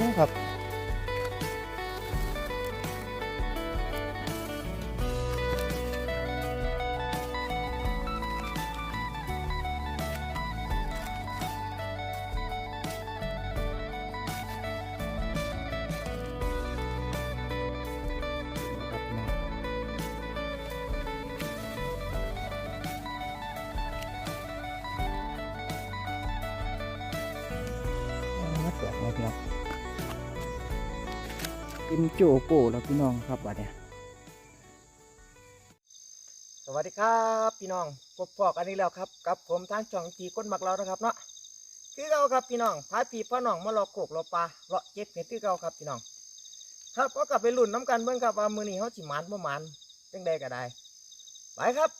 นึงครับครับ โจโก้แล้วพี่น้องครับบัดเนี่ยสวัสดีครับพี่น้องพบพอกันนี้แล้วครับกับผมทางช่องทีก้นหมักเรานะครับเนาะคือเราครับพี่น้องพาพี่พ่อน้องมาเลาะโขกเลาปลาเลาะเจ็บเห็ดคือเราครับพี่น้อง ครับก็กลับไปลุ่นน้ำกันเบิ่งครับว่ามือนี้เขาสิมันบ่หมันจังใดก็ได้ไปครับ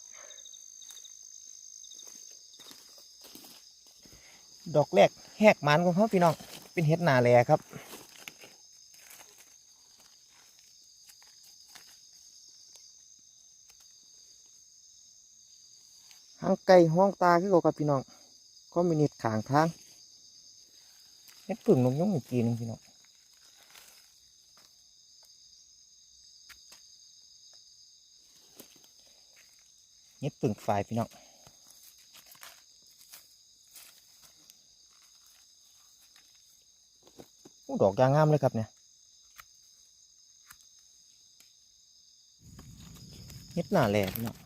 ดอกแรกแหกมันของเขาพี่น้องเป็นเห็ดหนาแหลครับ งไก่ห้องตาคือเขากับพี่น้องก็มีนิดขางทางเห็ดผึ่งนมยงอีกทีนึงพี่น้องเฮ็ดปึ่งฝ่ายพี่น้องอู้ดอกยางงามเลยครับเนี่ยเฮ็ดหน้าแหล่พี่น้อง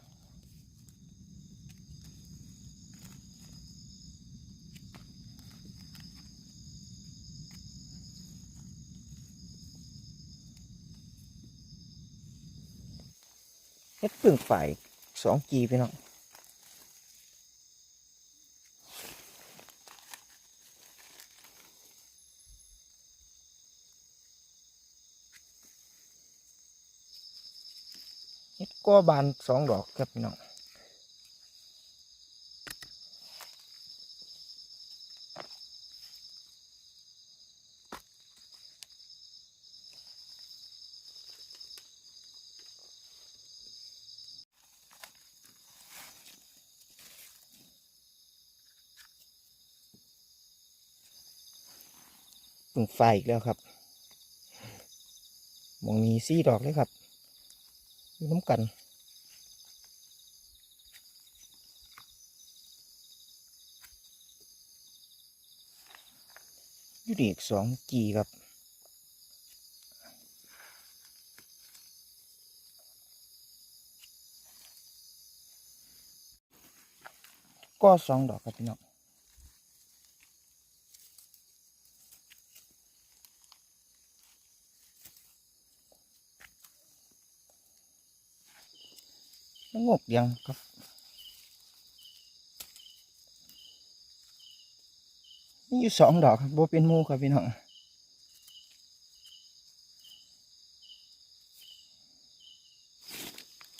พึ่งฝ่ายสองกีพี่น้องเฮ็ดก้อบานสองดอกครับพี่น้อง ปึ่งไฟอีกแล้วครับมองนี้สี่ดอกเลยครับอยู่น้ำกันอยู่ดีอีกสองกีครับก็สองดอกครับพี่น้อง แล้วงกยังครับมีอยู่สองดอกบโบเป็นมูครับพี่น้อง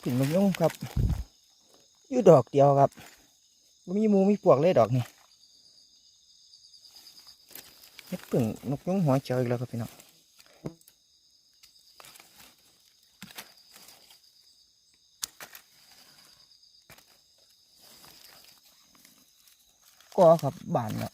ถึงลงยงครับอยู่ดอกเดียวครับบ่มีมูมีปวกเลยดอกนี่เฮ็ดปึ่งนกยงหัวเจออีกแล้วครับพี่น้อง ก็ครับบานเนาะ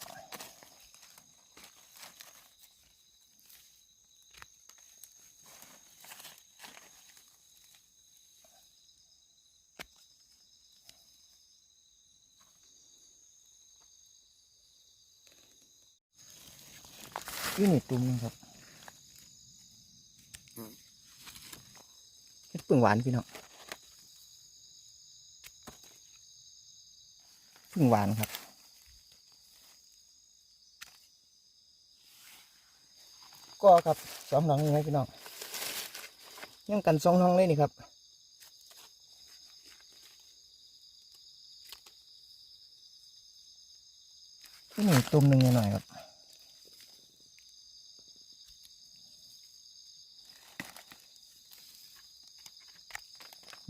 ยู่นี่ตุ่มนึงครับเฮ็ดปึ่งหวานพี่น้องปึ่งหวานครับ ก็ครับสองหลังนี่ไหมพี่น้องยังกันสองหลังเลยนี่ครับที่นี่ตุ่มหนึ่งหน่อยครับ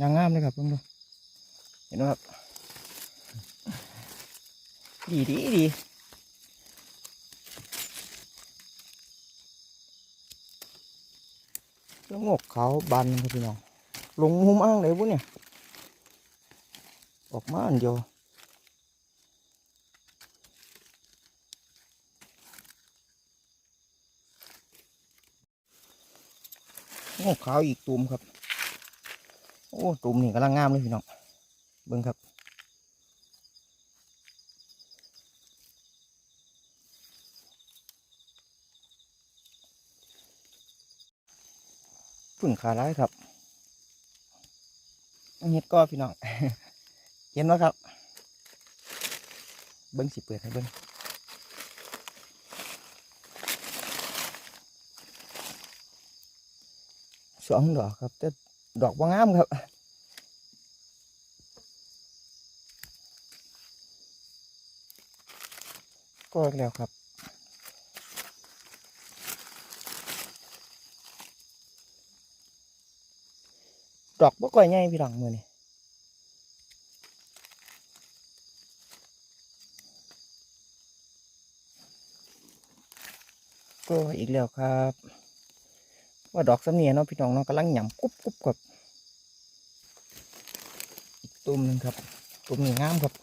ยางงามเลยครับเพิ่งดูเห็นไหมครับ ดีดีดี แล้วงอกขาบานครับพี่น้องลงหุ้มอ้างเลยวุ้นเนี่ย ออกมาอันเดียวงอกขาอีกตุ่มครับ โอ้ตุ่มนี่กำลังงามเลยพี่น้องเบิ่งครับ ขาร้ายครับเฮ็ดก็พี่น้อง เห็นไหมครับ เบิ้งสิเปิดให้เบิ้งสองดอกครับแต่ดอกว่างามครับก็แล้วครับ ดอกบ่ก่อยใหญ่พี่น้องมือนี่ก็อีกแล้วครับ ว่าดอกสำเนียเนาะพี่น้องเนาะกำลังหย่ำกุ๊บกุ๊บกับอีกตุ่มหนึงครับตุ่มนี้งามครับ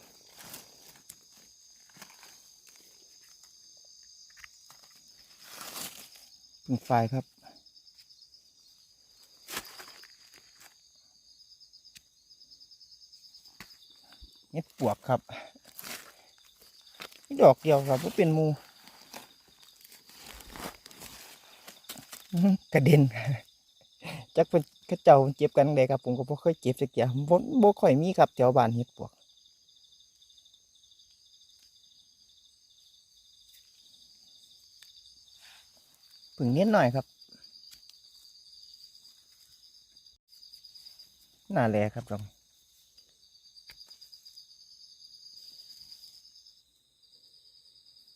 เป็นไฟครับเห็ด ปวกครับดอกเดียวครับว่าเป็นมูกระเด็นจักเป็นกระเจ้าเจ็บกันเลยครับผมก็บ่เคยเจ็บสักอย่างบ่บ่ค่อยมีครับแถวบ้านเฮ็ดปวกเพึ่งเน้นหน่อยครับหน้าแลครับลองเ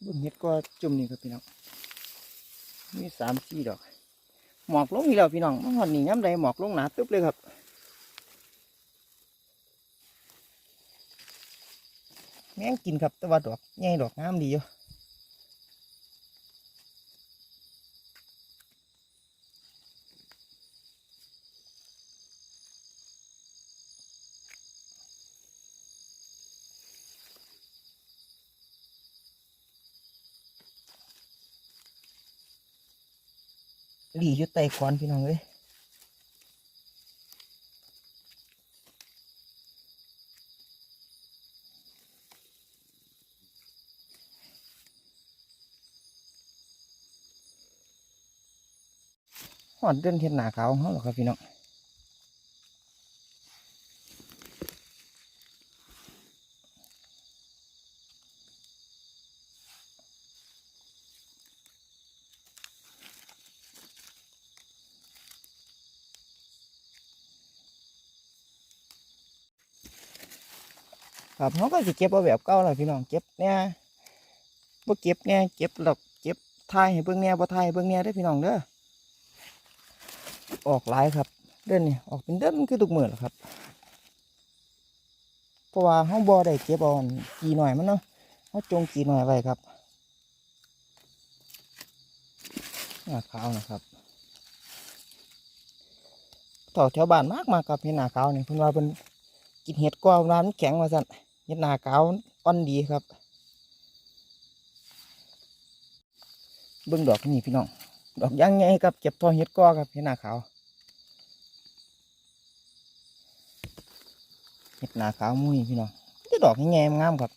บิ่งเห็ดก็จุ่มนี่ครับพี่น้องมีสามสี่ดอก หมอกลงอีกแล้วพี่น้องมาหอนนี่ย้ำใดหมอกลงหนาตึ๊บเลยครับแม่งกินครับแต่ว่าดอกใหญ่ดอกงามดีอยู่ หลีอยู่ใต้คอนพี่น้องเลยหอดเดินเทียนหนาเขาเขาหรอครับพี่น้อง ครับเขาก็จะเก็บเอาแบบเก่าแหละพี่น้องเก็บเนี่ยบ่เก็บเนี่ยเก็บหลอกเก็บทายให้เบิ่งเนี่ยบ่ทายเบิ่งเนี่ยได้พี่น้องเด้อออกหลายครับ เดินนี่ออกเป็นเดินคือทุกมือแหละครับเพราะว่าเขาบ่ได้เก็บเอากี่หน่อยมันเนาะเขาจงกี่หน่อยไว้ครับหน้าขาวนะครับต่อแถวบ้านมากมากครับเห็นหน้าขาวนี่เพิ่นว่าเพิ่นกินเห็ดกว่าเพิ่นว่ามันแข็งว่าซั่น เห็ดหน้าขาวอ่อนดีครับ เบื้องดอกนี่พี่น้อง ดอกย่างไงครับเก็บทอเห็ดกอครับเห็ดหน้าขาวเห็ดหนาขาวมุ้ยพี่น้องจะดอกแง่ๆงามครับ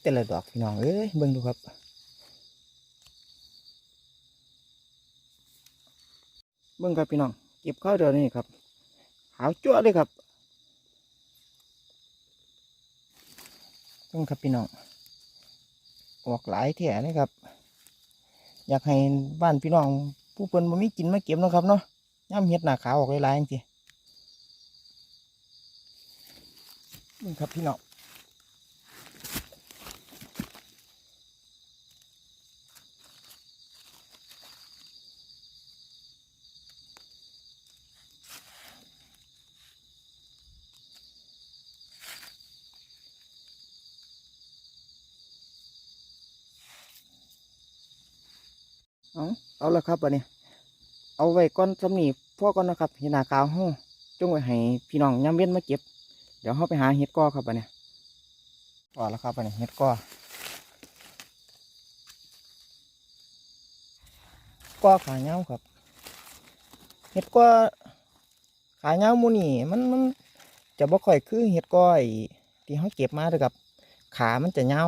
แต่ละดอกพี่น้องเอ้ยเบิ่งดูครับ เบิ่งครับพี่น้องเก็บข้าวเดี๋ยวนี้ครับขาวจั่วเลยครับเบิ่งครับพี่น้องออกหลายแถเลยครับ อยากให้บ้านพี่น้อง ผู้เพิ่นบ่มีกินมาเก็บนะครับเนาะย่ำเห็ดหน้าขาวออกหลายๆจังเบิ่งครับพี่น้อง เอาเอาละครับวันนี้ เอาไว้ก้อนสำนีพ่อก่อนนะครับเห็ดหนาขาวห้จงไว้ให้พี่น้องย้ำเว้นมาเก็บ เดี๋ยวเขาไปหาเห็ดก้อครับวันนี้พอแล้วครับวันนี้เห็ดก้อก้อขาเงาครับเห็ดก้อขาเงามูนี่มันมันจะบ่ค่อยคือเห็ดก้อยที่เขาเก็บมาเลยครับ ขามันจะเงา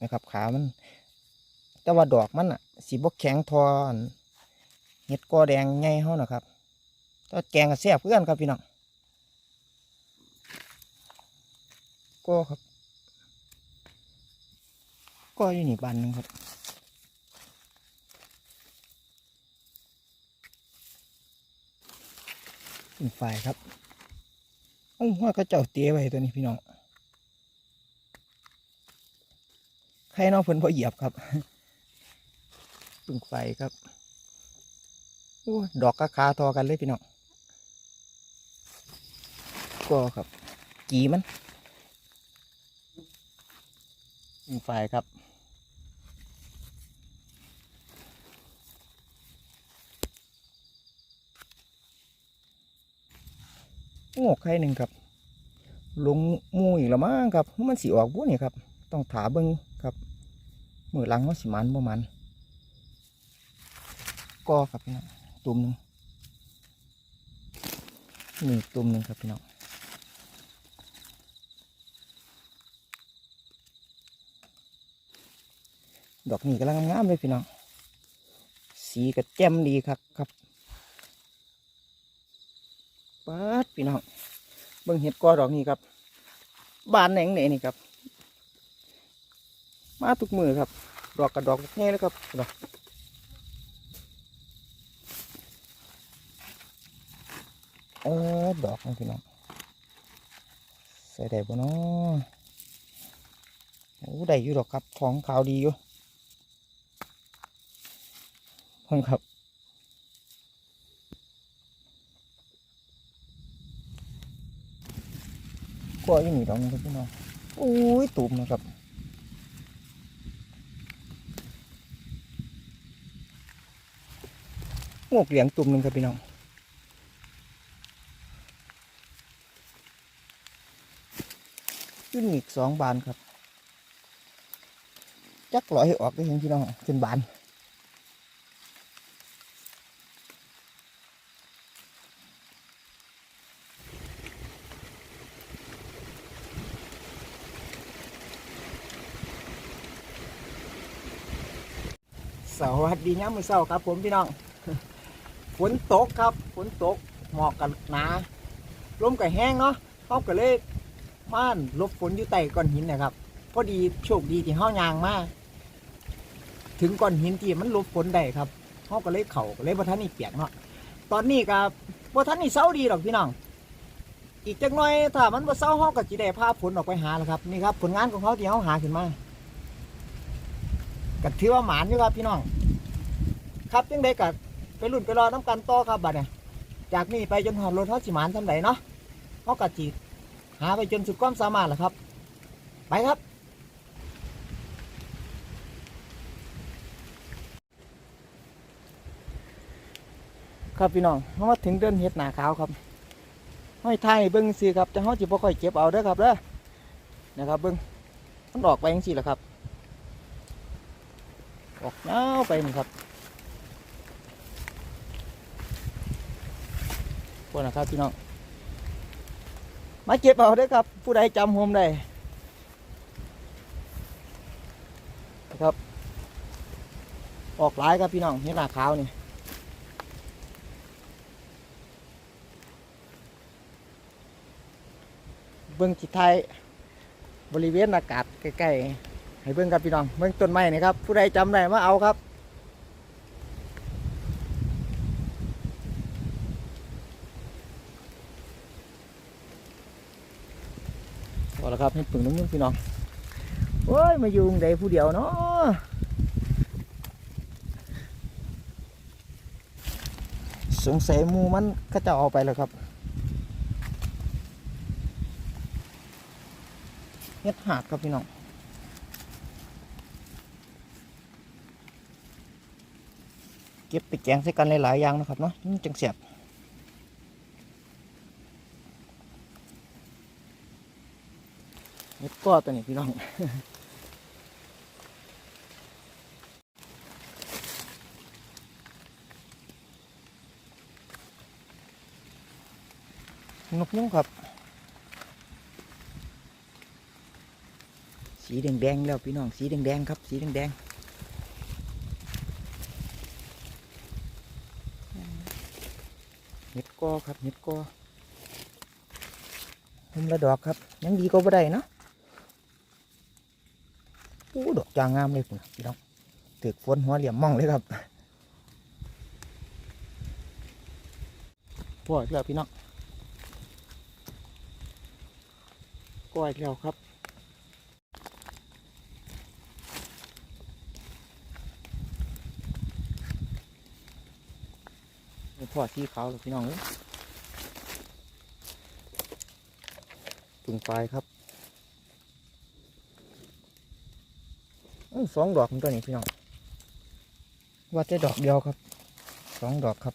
นะครับ ขามัน แต่ว่าดอกมันอะ สีบกแข็งทอนเห็ดกอแดงใหญ่เขานะครับก็แกงกับแซ่บเพื่อนครับพี่น้องก็ครับ ก็อยู่นี่บานหนึงครับเป็นไฟครับโอ้ว่าก็เจ้าเตี้ยไว้ตัวนี้พี่น้องใครนอกเพิ่นพอเหยียบครับึ่งไฟครับโอ้ดอกกะคาทอกันเลยพี่น้องก็ครับ กีมันปึ่งไฟครับโอ้ไข่หนึ่งครับ ลงมูอีกแล้วมั้งครับ มันสีออกบุนี่ครับ ต้องถาเบิ้งครับ มือลังว่าสิมันบ่มัน ก็ครับพี่น้องตุ่มหนึ่งนี่ตุ่มหนึ่งครับพี่น้องดอกนี้กำลังงามเลยพี่น้อง สีก็แจ่มดีครับครับปัดพี่น้องเบิ่งเห็ดกอดอกนี้ครับ บานแหน่งไหนนี่ครับ มาทุกมือครับ ดอกกระดอกแง่เลยครับดอก เออดอกนี่พี่น้องใส่ได้บ่เนาะโอ้ได้อยู่ดอกครับของขาวดีอยู่เพิ่งครับก็ยังมีดอกนึงพี่น้องโอ้ยตูมนะครับงอกเหลียงตุ่มหนึ่งครับพี่น้อง ขึ้นอี กสองบานครับ จักลอยให้ออกได้เห็นพี่น้องเป็นบานสวัสดีงามมือเศร้าครับ ผมพี่น้อง ฝนตกครับ ฝนตกหมอกกันหนาลมกับแห้งเนาะเขาก็เลย ม่านลบฝนอยู่ใต้ก้อนหินนะครับ พอดีโชคดีที่เฮายางมาถึงก้อนหินที่มันลบฝนได้ครับเฮาก็เลยเข่าเลยบ่ทันนี่เปียกเนาะตอนนี้ก็บ่ทันนี่เศร้าดีหรอกพี่น้องอีกจักหน่อยถ้ามันบ่เศร้าเฮาก็สิได้พาฝนออกไปหาแล้วครับนี่ครับ ผลงานของเขาที่เฮาหาขึ้นมาก็ถือว่าหมานอยู่ครับพี่น้อง ครับยังไดก็ไปรุ่นไปรอน้ำกันต่อครับบัดเนี่ยจากนี้ไปจนหอดรถเฮาสิหมานทำไดเนาะเฮาก็จี หาไปจนสุดความสามารถแหละครับ ไปครับ ครับพี่น้องเขามาถึงเดินเห็ดหนาขาวครับห้อยไทยเบิ้งสิครับจะเขาจิบ่ค่อยเก็บเอาเด้อครับเด้อนะครับเบิ้งมันออกไปยังสิแหละครับ ออกเงาไปนี่ครับพวกนะครับพี่น้อง มาเก็บเอาได้ครับ ผู้ใดจำผมได้ครับออกหลายครับพี่น้องเห็ดหน้าขาวนี่เบิ้องจิตไทยบริเวณอากาศใกล้ๆให้เบิ้องครับพี่น้องเบิ้องต้นไม้นี่ครับผู้ใดจำได้มาเอาครับ พอแล้ว ครับให้ปึงน้ำมันพี่น้องโอ้ยมาอยู่ใดผู้เดียวเนาะสงสัยมูมันก็จะเอาไปแล้วครับเฮ็ดหาดครับพี่น้องเก็บไปแกงใส่กันหลายๆอย่างนะครับเนาะจังเสียบ เม็ดก้อตัวนี้พี่น้องนกยุงครับ สีแดงๆแล้วพี่น้อง สีแดงๆครับ สีแดงๆเห็ดกอครับเห็ดกอหุ่มละดอกครับ ยังดีก็บ่ได้เนาะ อ้ดอกจางงามเลยคุณพี่น้องถือฝนหัวเหลี่ยมม่องเลยครับพออีกแล้วพี่น้องก้อยแล้วครับพ่อที่เขาพี่น้องเอ้ยตุงปลายครับอื้อ สองดอกมันตัวนี้พี่น้องว่าจะดอกเดียวครับสองดอกครับ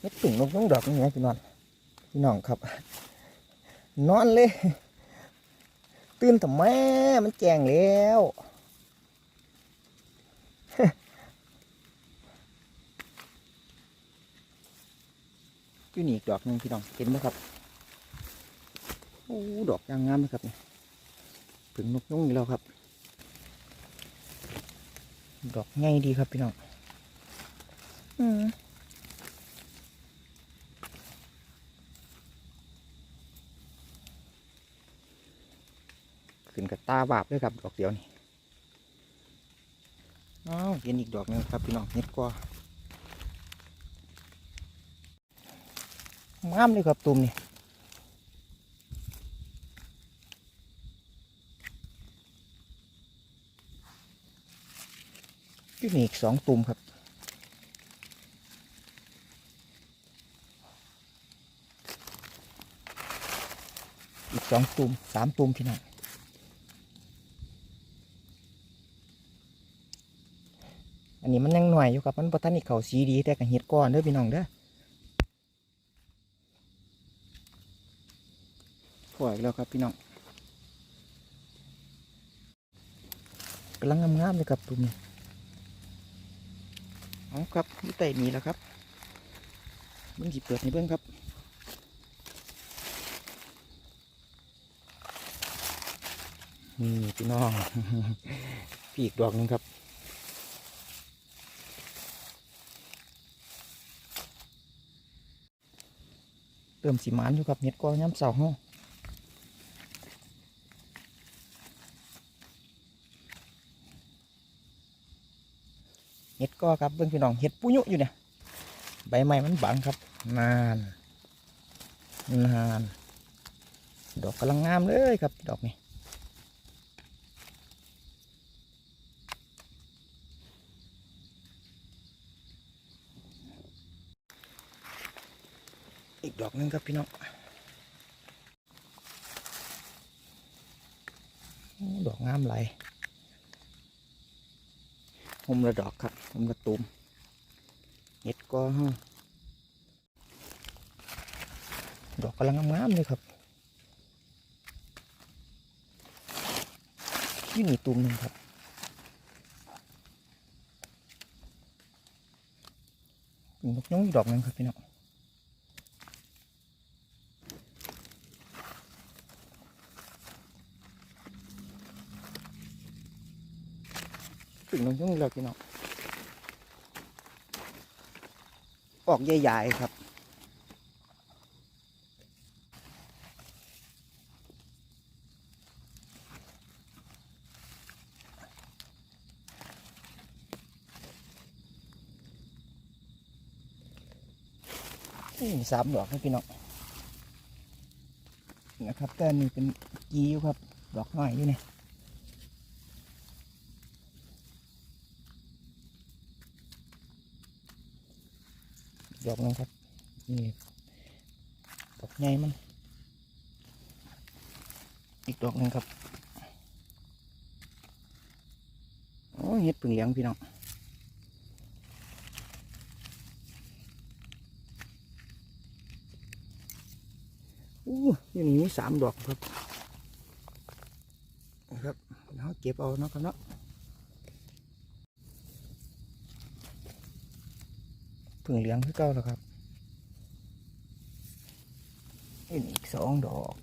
เม็ดตุ่งนกน้องดอกนี่ไงพี่น้องพี่น้องครับ นอนเลย ตื่นทำไมมันแจงแล้ว อยู่นี่อีกดอกหนึงพี่น้องเห็นไหมครับโอ้ดอกยางงามนะครับเนี่ยถึงนกนุ่งอีกแล้วครับ ดอกง่ายดีครับพี่น้องอืมขึ้นกับตาบาบเลยครับดอกเดียวนี่อ้าวเห็นอีกดอกหนึงครับพี่น้องเน็ดกว่า งามเลยครับตุ่มนี่ที่นี่อีกสองตุ่มครับอีกสองตุ่มสามตุ่มพี่น้องอันนี้มันยังหน่อยอยู่ครับมันบ่ทันนี่เขาสีดีแต่ก็เห็ดก้อนเด้อพี่น้องเด้อปล่อย แล้วครับพี่น้องกำลังงามๆเลยครับตุ่มนี้เอาครับอยู่ใต้นี้แล้วครับเบิ่งสิเปิดให้เบิ่งครับนี่พี่น้องพี่อีกดอกหนึงครับเติมสีมันอยู่กับเห็ดกอย้ำเสาห้อง เห็ดกอครับเบิ่งพี่น้องเห็ดปุยุอยู่เนี่ยใบไม้มันบังครับ นานนานดอกกำลังงามเลยครับดอกนี้อีกดอกหนึงครับพี่น้องดอกงามไหลย หมละดอกครับหมละตูมเห็ดก็ดอกกำลังงามๆเลยครับนี่มีตูมหนึ่งครับนกน้องดอกหนึงครับพี่น้อง ถึงน้องยุ่งแล้วพี่น้องออกใหญ่ๆครับสามดอกครับพี่น้องนะครับแต่นนี่เป็นกีอยู่ครับ ดอกน้อยอยู่เนี่ย ดอกนึงครับ นี่ดอกใหญ่มัน อีกดอกหนึ่งครับ โอ้เห็ดผึ่งเหลียงพี่น้องอู้ยู่นี่มีสามดอกครับนะครับเราเก็บเอาเนาะครับเนาะ ผึ่งเหลียงคือเก่าแล้วครับนี่อีกสองดอก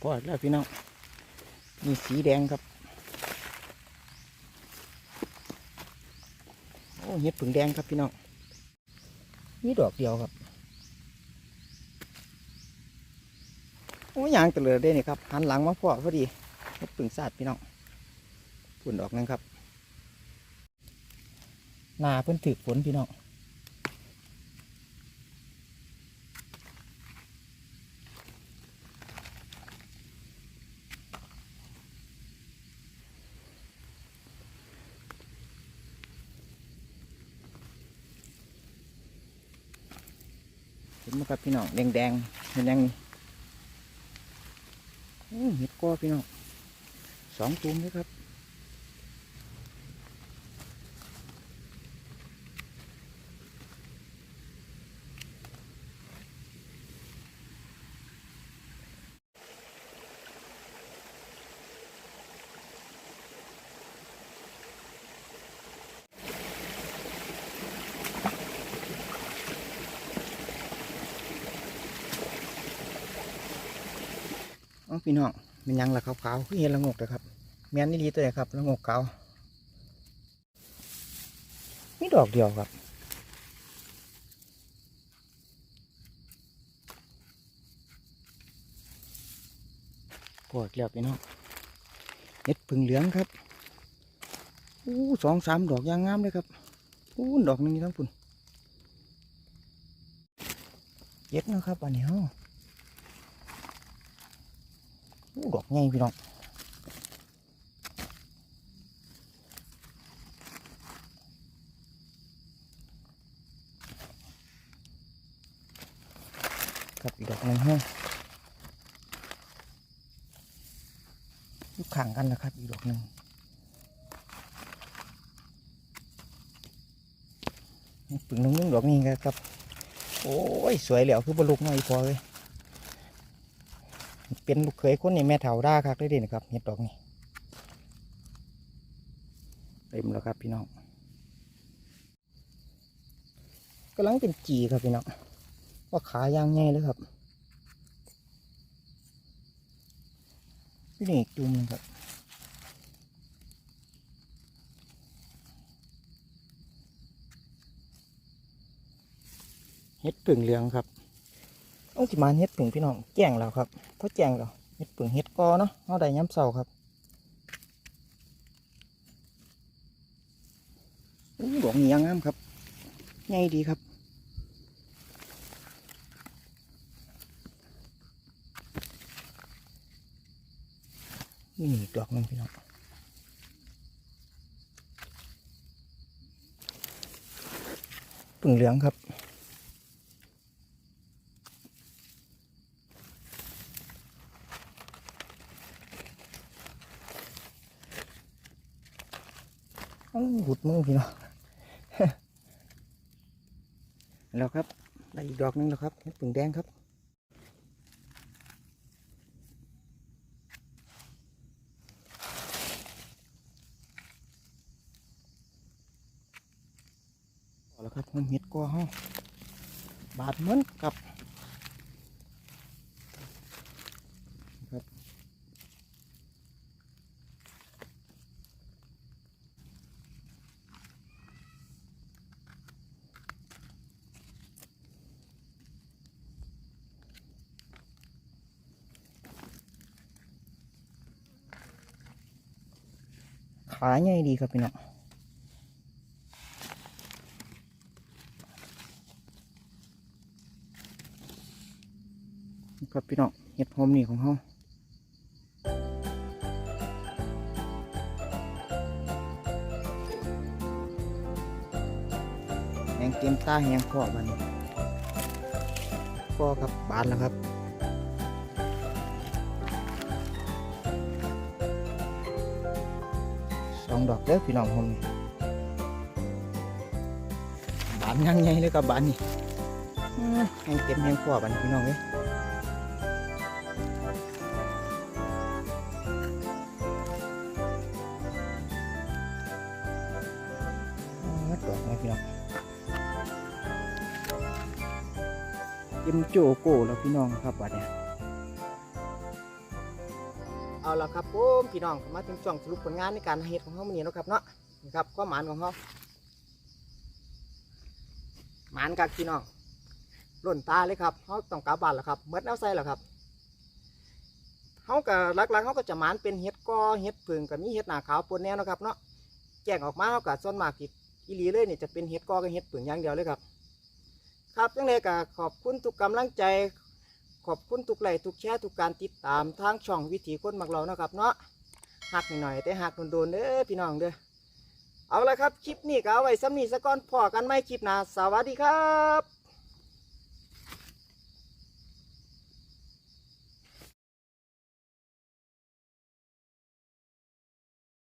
พอแล้วพี่น้องมีสีแดงครับ โอ้เห็ดผึ่งแดงครับพี่น้องมีดอกเดียวครับ โอ้ ยางตะเลยได้นี่ครับหันหลังมาพ่อพอดีเห็ดผึ่งสาดพี่น้องฝุ่นดอกนึงครับนาเพิ่นถือฝนพี่น้องเห็นไหมครับพี่น้องแดงแดงๆเห็นยังนี่ อพี่น้องสองตุ่มเลยครับพี่น้อง มันยังละขาวๆคือเห็นละงกเลยครับแม่นนี่ดีตัวไหนครับละงกขาวมีดอกเดียวครับพอดแล้วพี่น้องเห็ดผึ่งเหลืองครับอู้สองสามดอกยางงามเลยครับอู้ดอกนึงนี่ทั้งปุ่นเย็ดนะครับอันนี้เฮาอู้ ดอกใหญ่พี่น้องครับอีกดอกหนึ่งฮะยู่ข้างกันนะครับ อีกดอกหนึ่งปึงนึงนึงดอกนี้ครับ โอ้ย สวยแล้วคือบรรลุกหน่อยพอเลย เป็นลูกเขยคนนี่แม่เถาด้าคักได้ด่นะครับเห็ดดอกนี่เต็มแล้วครับพี่น้องกำลังเป็นจีครับพี่น้องว่าขายางแง่เลยครับนี่อีกจุ่มครับเห็ดผึ่งเหลืองครับ ต้องสิมาเฮ็ดผึ่งพี่น้องแจ้งแล้วครับเพราะแจ้งแล้วเฮ็ดผึ่งเฮ็ดกอเนาะเอาได้ย้ำเสาครับอู้ดอกนี้ยังงามครับใหญ่ดีครับนี่ดอกนึงพี่น้องผึ่งเหลืองครับ โอ้หุดมือพี่น้องแล้วครับได้อีกดอกนึงแล้วครับเห็ดผึ่งแดงครับแล้วครับเห็ดกัวห้องบาดเหมือนกับ ขาใหญ่ดีครับพี่น้องครับพี่น้องเห็ดหอมนี่ของเขาแหงเต็มตาแหงพ่อมันพ่อครับบานแล้วครับ ดอกเด้อพี่น้องผมนี่บานยังไงเลยกับบานนี่อื้อแหงเต็มแหงพ่อบัดนพี่น้องเอ้ยอื้อดอกนะพี่น้องกิมโจโก้แล้วพี่น้องครับบัดเนี่ย เอาละครับผมพี่น้องมาถึงช่วงสรุปผลงานในการเฮ็ดของเขามื่อนี้เนะครับเนาะนี่ครับความหมานของเขาหมานกับพี่น้องหล่นตาเลยครับเขาต้องกลับบ้านแล้วครับเมดเอาใส่แล้วครับเขาก็หลักๆเขาก็จะหมานเป็นเห็ดกอเห็ดผึ่งกับมีเห็ดหนาขาวปนแนวนะครับเนาะแจ้งออกมาเขาก็ส่วนมากอีกอีหลีเลยเนี่ยจะเป็นเห็ดกอกับเห็ดผึ่งอย่างเดียวเลยครับ ครับยังไงก็ขอบคุณทุกกำลังใจ ขอบคุณทุกไลค์ทุกแชร์ทุกการติดตามทางช่องวิถีคนมักเรานะครับเนาะหักหน่อยแต่หักโดนๆเด้อพี่น้องเด้อเอาละครับ คลิปนี้ก็เอาไว้ซ้ำนี้ซะก้อนพอกันไม่คลิปหน้าสวัสดีครับ